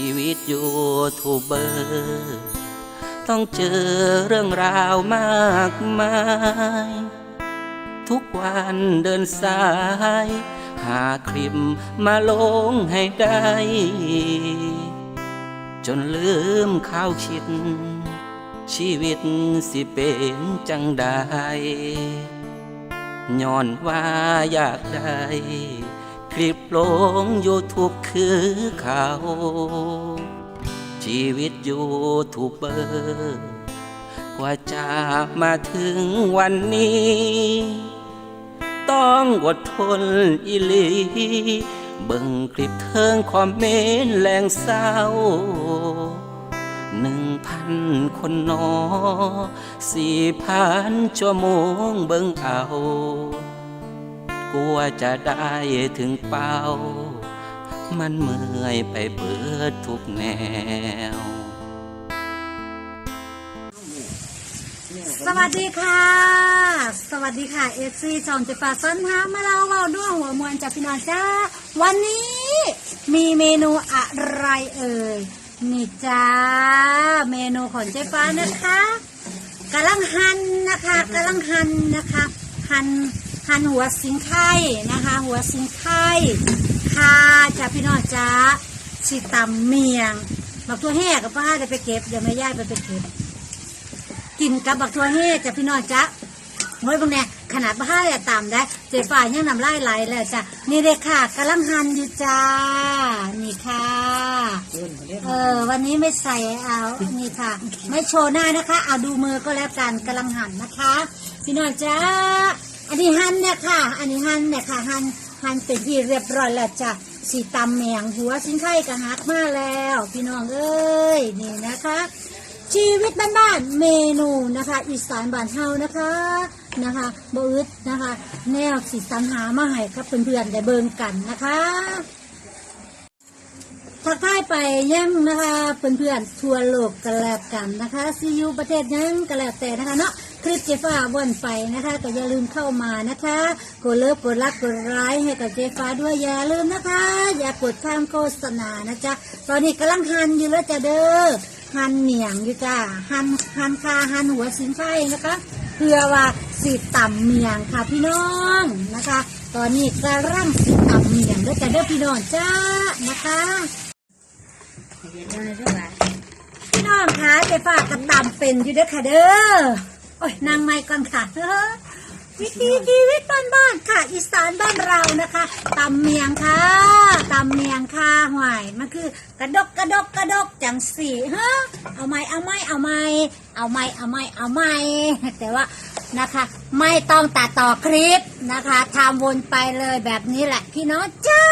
ชีวิตยูทูบเบอร์ต้องเจอเรื่องราวมากมาย ทุกวันเดินสาย หาคลิปมาลงให้ได้ จนลืมข้าวคิด ชีวิตสิเป็นจังใดย้อนว่าอยากได้ คลิปลงยูทูบคือเขา ชีวิตยูทูบเบอร์กว่าจะมาถึงวันนี้ ต้องอดทนอีหลีเบิ่งคลิปเทิงคอมเมนต์แรงเศร้าหนึ่งพันคนนอสี่พันชั่วโมงเบิ่งเอา กลัวจะได้ถึงเป้า มันเมื่อยไปเบิดทุกแนว สวัสดีค่ะ สวัสดีค่ะเอฟซีจอมเจฟ้าส้นฮะมาเราเบาด้วยหัวมวลจากพี่น้องจ้า วันนี้มีเมนูอะไรเอ่ยนี่จ้า เมนูของเจ๊ฟ้านะคะกำลังหันนะคะกำลังหันนะคะ หัน หั่นหัวสิงไข่นะคะ หัวสิงไข่ค่ะจ้าพี่น้องจ้าสิตำเมียงบักตัวแห่กับป้าจะไปเก็บเดี๋ยวแม่ย่ายไปไปเก็บกินกับบักทัวเฮ่จ้ะพี่น้องจ๊ะโอ้ยบางแน่ขนาดบ้าอย่าตามได้เจ๊ฝ่ายยังนำไล่ไหลเลยจ้ะนี่เลยค่ะกำลังหันอยู่จ้านี่ค่ะเออวันนี้ไม่ใส่เอานี่ค่ะ ไม่โชว์หน้านะคะ เอาดูมือก็แล้วกันกำลังหั่นนะคะ พี่น้องจ้า อันนี้หั่นเนี่ยค่ะ อันนี้หั่นเนี่ยค่ะหั่นหั่นเป็นที่เรียบร้อยแล้วจ้ะสีตำแมงหัวสิ้นไข่กระหักมาแล้ว พี่น้องเอ้ยนี่นะคะ ชีวิตบ้านๆเมนูนะคะ อีสานบ้านเฮานะคะนะคะบอึดนะคะ แนวสิสันหามาให้กับเพื่อนๆได้เบิ่งกันนะคะทักทายไปยังนะคะเพื่อนๆทั่วโลกกันแล้วกันนะคะซียูประเทศยังกันแล้วแต่นะคะเนาะ คลิปเจฟ้าวนไปนะคะก็อย่าลืมเข้ามานะคะกดเลิฟกดรักกดไลค์ให้กับเจฟ้าด้วยอย่าลืมนะคะ อย่ากดข้ามโฆษณานะจ๊ะตอนนี้กำลังหันอยู่แล้วจ้ะเด้อหันเหนียงอยู่จ้าหันหันคาหันหัวสินไข่นะคะเพื่อว่าสีต่ำเมียงค่ะพี่น้องนะคะ ตอนนี้กำลังสีต่ำเมียงด้วจ้าเด้อพี่น้องจ้านะคะพี่น้องคะเจ๊ฝากกระต่ำเป็นอยู่เด้อค่ะเด้อ โอ้ยนางไม้ก่อนค่ะวิถีชีวิตบ้านๆค่ะ อีสานบ้านเรานะคะตำเมียงค่ะตำเมียงค่ะหวายมันคือกระดกกระดกกระดกจังสีฮะเอาไม้เอาไม้เอาไม้เอาไม้เอาไม้เอาไม้แต่ว่านะคะ ไม่ต้องตัดต่อคลิปนะคะทำวนไปเลยแบบนี้แหละพี่น้องจ้า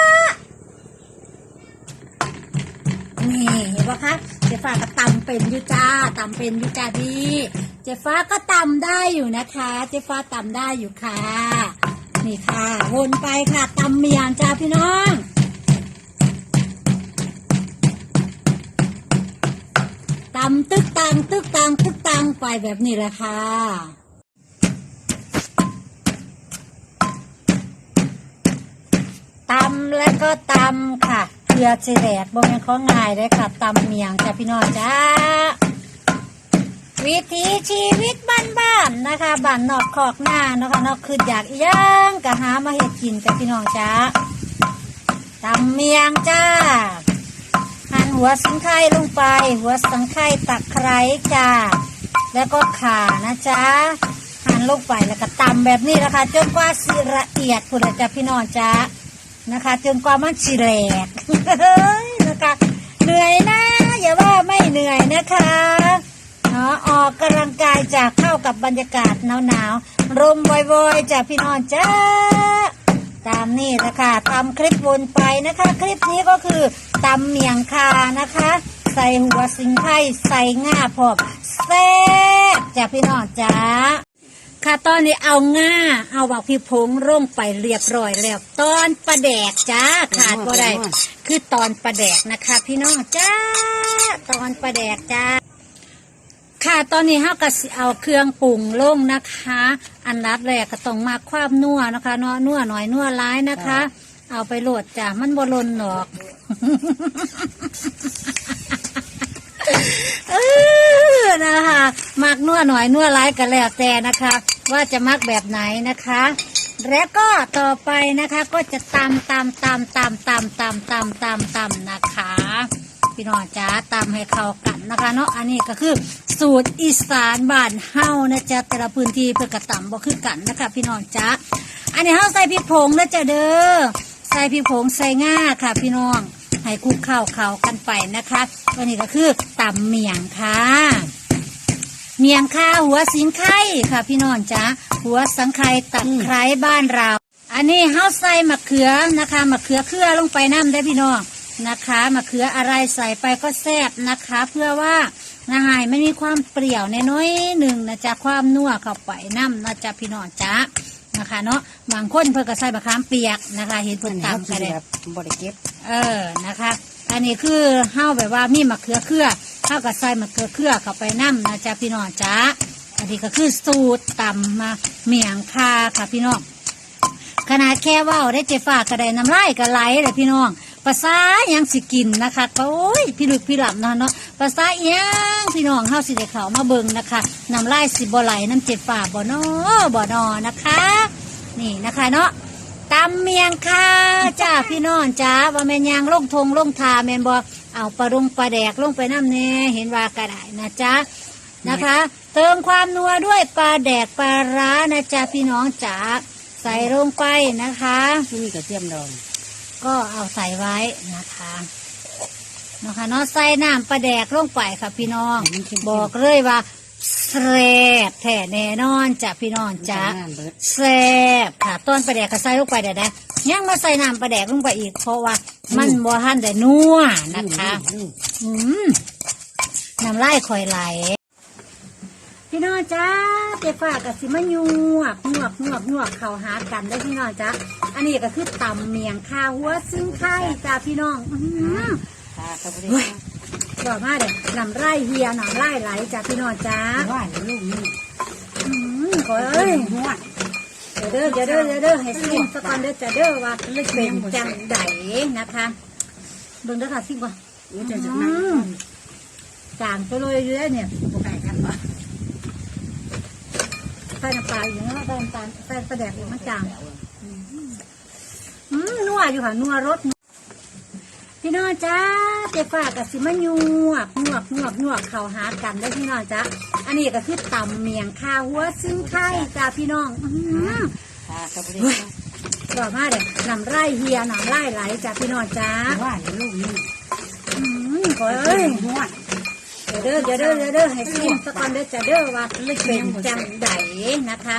นี่เห็นปะคะเจ๊ฟ้ากตำเป็นยูจ้าตำเป็นยูจ้าดี เจฟ้าก็ตำได้อยู่นะคะ เจฟ้าตำได้อยู่ค่ะ นี่ค่ะ วนไปค่ะตำเมียงจ้าพี่น้องตำตึกตังตึกตังตึกตังไปแบบนี้แหละค่ะตำแล้วก็ตำค่ะเพื่อจะแดกบ่แม่นของง่ายเลยค่ะตำเมียงจ้ะพี่น้องจ้า วิถีชีวิตบ้านๆนะคะบ้านนอกคอกหน้านะคะนอกคืออยากอีหยังก็หามาเฮ็ดกินจ้ะพี่น้องจ้าตำเมียงจ้าหั่นหัวสังไข่ลงไป หัวสังไข่ตะไคร้จ้าแล้วก็ขานะจ๊ะหั่นลงไปแล้วก็ตำแบบนี้นะคะจนกว่าสิละเอียดพุ่นจ้ะพี่น้องจ้านะคะ จนกว่ามันสิแหลกนะคะเหนื่อยนะอย่าว่าไม่เหนื่อยนะคะ เนาะออกกำลังกายจากเข้ากับบรรยากาศหนาวๆลมวอยๆจากพี่น้องจ้าตามนี่นะคะทำคลิปวนไปนะคะ คลิปนี้ก็คือตำเมียงคานะคะ ใส่หัวสิงไข่ใส่ง่าพร้อมแซ่บจากพี่น้องจ้าค่ะตอนนี้เอาง่าเอาบักพี่พงร่งไปเรียบร้อยแล้ว ตอนประแดกจ้าขาดก็ได้คือตอนประแดกนะคะ พี่น้องจ้าตอนประแดกจ้า ค่ะตอนนี้เรากะสิเอาเครื่องปรุงลงนะคะ อันดับแรกก็ต้องมาความนัวนะคะเนาะนัวหน่อยนัวร้ายนะคะ เอาไปโหลดจ้ะมันบลนหรอกเออนะคะมักนัวหน่อยนัวร้ายก็แล้วแต่นะคะ ว่าจะมักแบบไหนนะคะ แล้วก็ต่อไปนะคะก็จะตำตำตำตำตำตำตำตำตำนะคะ พี่น้องจ๋าตำให้เข้ากันนะคะเนาะอันนี้ก็คือสูตรอีสานบ้านเฮานะจ๊ะแต่ละพื้นที่เพื่อกระตำบ่คือกันนะคะ พี่น้องจ๋าอันนี้เฮาใส่พริกผงนะจ๊ะเด้อใส่พริกผงใส่ง่าค่ะ พี่น้องให้คลุกเข้าเข้ากันไปนะคะอันนี้ก็คือตำเมียงค่ะเมียงค่าหัวสิงไข่ค่ะ พี่น้องจ๋าหัวสังไข่ตะไคร้บ้านเรา อันนี้เฮาใส่มะเขือนะคะมะเขือเครือลงไปน้ำได้พี่น้อง นะคะมะเขืออะไรใส่ไปก็แซ่บนะคะ เพื่อว่านะหายไม่มีความเปรี้ยวในน้อยๆหนึ่งนะจ๊ะความนัวเข้าไปน้ำนะจ๊ะพี่น้องจ๋านะคะเนาะบางคนเพิ่นก็ใส่มะขามเปียกนะคะ เห็นเพิ่นตำกันเลยบริเก็บเออนะคะ อันนี้คือเฮาแบบว่ามีมะเขือเครือเฮากับใส่มะเขือเครือเข้าไปน้ำนะจ๊ะพี่น้องจ้าอันนี้ก็คือสูตรตำมาเมียงคาค่ะพี่น้องขนาดแค่เว่าได้เจฟ้ากระไดน้ำลายกระไหลเลยพี่น้อง ภาษายังสิกินนะคะโอ้ยพี่ลึกพี่หลับนะเนาะภาษายังพี่น้องเฮาสิได้เขามาเบิ่งนะคะน้ำลายสิบ่ไหลน้ำเจ็บฝ่าบ่นอบ่นอนะคะ นี่นะคะเนาะตำเมียงค่ะจ้าพี่น้องจ้าว่าแม่นยางลงทงลงทาแม่นบอเอาปลารุงปลาแดกลงไปน้ำเน่เห็นว่ากระได้นะจ๊ะนะคะ เติมความนัวด้วยปลาแดกปลาร้านะจ๊ะพี่น้องจ๋าใส่ลงไปนะคะที่มีกระเทียมดอง ก็เอาใส่ไว้นะคะนะคะเนาะใส่น้ำปลาแดกลงไปค่ะพี่น้อง บอกเลยว่าแซ่บแท้แน่นอนจ้ะพี่น้องจ้างานเบิดแซ่บค่ะต้นปลาแดกก็ใส่ลงไปเดี๋ยวนะยังมาใส่น้ำปลาแดกลงไปอีก เพราะว่ามันบ่ทันแต่นัวนะคะ อืมอืมน้ำลายคอยไหล พี่น้องจ้าเจ๊ฟ้ากับสิมายวกยวกยวกยวกเข้าหากันได้อพี่น้องจ้าอันนี้ก็คือตำเมียงข้าวหัวซึ่งไข่จ้าพี่น้องอื้อหือ ตาเขาบริเฮ้ย บอกมาเด้อน้ำไร่เฮียน้ำไร่ไหลจ้าพี่น้องจ้าว่าในลูกนี่อืมขอเอ้ย หัวเดี๋ยวเด้อเดี๋ยวเด้อเดี๋ยวเด้อให้ซิมสักก่อนเด้อจะเด้อว่าเป็นจังไดนะคะเบิ่งเด้อค่ะซิมก่อน รู้จักจากนั้นจางไปเลยอยู่แล้วเนี่ยพวกไก่กันปะ ใส่น้ำปลาอยู่นะใส่น้ำตาลใส่ปลาแดกอยู่มันจางอืมนัวอยู่ค่ะนัวรสพี่น้องจ้าเจ๊ฟ้ากับสิมายวกยวกยวกยวกเข้าหากันได้พี่น้องจ้าอันนี้ก็คือตำเมียงข้าวหัวซึ่งไข่จ้าพี่น้องอือหือตาเขาบริบอมาเด้อน้ำไร่เฮียนำไร่ไหลจ้าพี่น้องจ้าว่าลูกนี่อืมขอเอ้ยหัวเดี๋ยวเด้อเดี๋ยวเด้อเดี๋ยวเด้อให้ซิมสักก่อนเด้อจะเด้อว่าเป็นจังไดนะคะ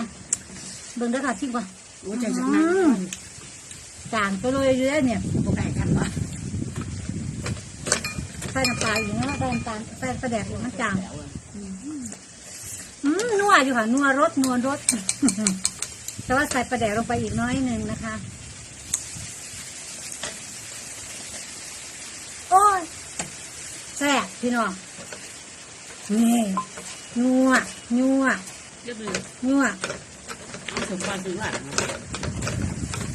เบิ่งเด้อค่ะซิมก่อนรู้จักจากนั้นจางไปเลยอยู่แล้วเนี่ยพวกไก่กันปะใส่น้ำปลาอยู่เนาะใส่น้ำตาลใส่ปลาแดกอยู่มันจางอืมนัวอยู่ค่ะนัวรสนัวรสแต่ว่าใส่ปลาแดกลงไปอีกน้อยหนึ่งนะคะ โอ้ยแซ่บพี่น้อง นี่นัวนัวเรียบร้อยนัวสมบัติว่า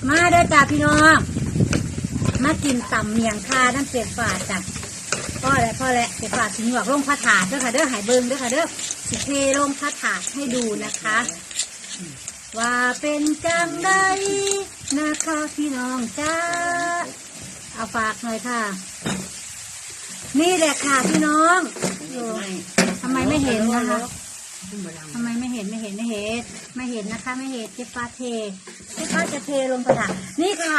มาเด้อจ้าพี่น้อง มากินตำเมียงคาน้ำเจ็บฝาดจ้ะพ่อแล้วพ่อแล้วเจ็บฝาดสิหยวกลงพระถาดเด้อค่ะเด้อหายเบิงเด้อค่ะเด้อสิเทลงพระถาดให้ดูนะคะ ว่าเป็นจังไดนะคะพี่น้องจ้าเอาฝากหน่อยค่ะ นี่แหละค่ะพี่น้องอ้ทำ ไมไม่เห็นนะคะทำไมไม่เห็นไม่เห็นไม่เห็นไม่เห็นนะคะ ไม่เห็นเจ๊ฟ้าเทเจ๊ฟ้าจะเทลงกระถางนี่ค่ะ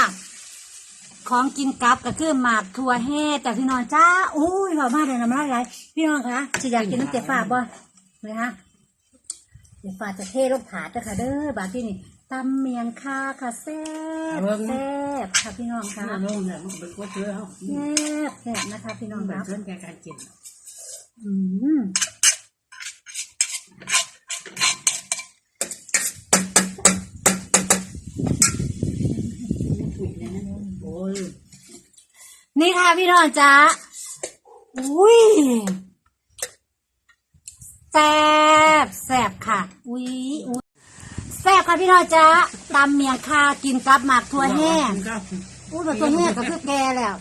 ของกินกับก็คือหมากถั่วแห่แต่พี่น้องจ้าอุ้ยหอมมากเลยน้ำลายไหลพี่น้องคะจะอยากกินน้ำเจ๊ฟ้าบ่เลยฮะเจ๊ฟ้าจะเทลงถาดเด้อค่ะเด้อบาดที่นี่ตำเมียงคาค่ะแซ่บแซ่บค่ะพี่น้องค่ะลงเนี่ยมันเป็นก๋วยเตี๋ยวแซ่บแซ่บนะคะพี่น้องแบครับบเส้นแกการกินอืม นี่ค่ะพี่น้องจ้าอุ้ยแซ่บแซ่บค่ะ อุ้ยอุ้ยแซ่บค่ะพี่น้องจ้าตำเมียงคากินกับหมากถั่วแห้งอุ้ยหมากถั่วแห้งก็คือแกแล้ว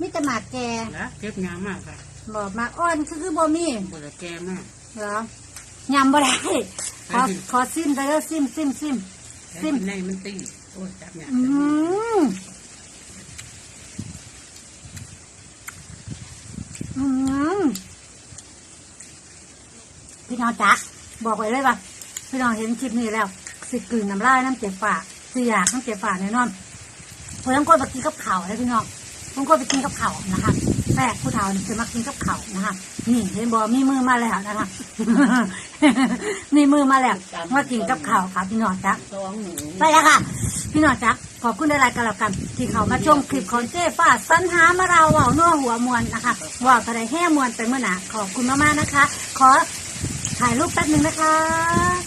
มิแต่หมากแกนะเก็บงามมากค่ะบอกหมากอ่อนคือคือบ่มีบริแกมากเหรอยำบ่ได้ขอขอซิมได้แล้วซิมซิมซิมซิมในมันติ้งโอ้ยจับเนี่ย อืมอืมพี่ น้องจ๊ะบอกไว้เลยว่าพี่น้องเห็นคลิปนี้แล้วสิกลืนน้ำลายน้ำเจ็บปากสิอยากน้ำเจ็บปากแน่นอนเพราะต้องคนไปกินกับเข่าวนะพี่น้องต้องคนไปกินกับเข่านะคะแปลกผู้เฒ่าจะมากินกับเข่านะคะนี่เห็นบอกมีมือมาแล้วนะคะมีมือมาแล้วมากินกับเข่าค่ะพี่น้องจ๊ะไปแล้วค่ะ พี่น่อยจ๊ะขอบคุณในรายการแล้วกัน ที่เขามาชมคลิปของเจ๊ฟ้าสัญหามาเราว่านัวหัวมวลนะคะว่าอะไรแห่มวลไปเมื่อหนาขอบคุณมากๆนะคะ ขอ ถ่ายรูปแป๊บหนึ่งนะคะ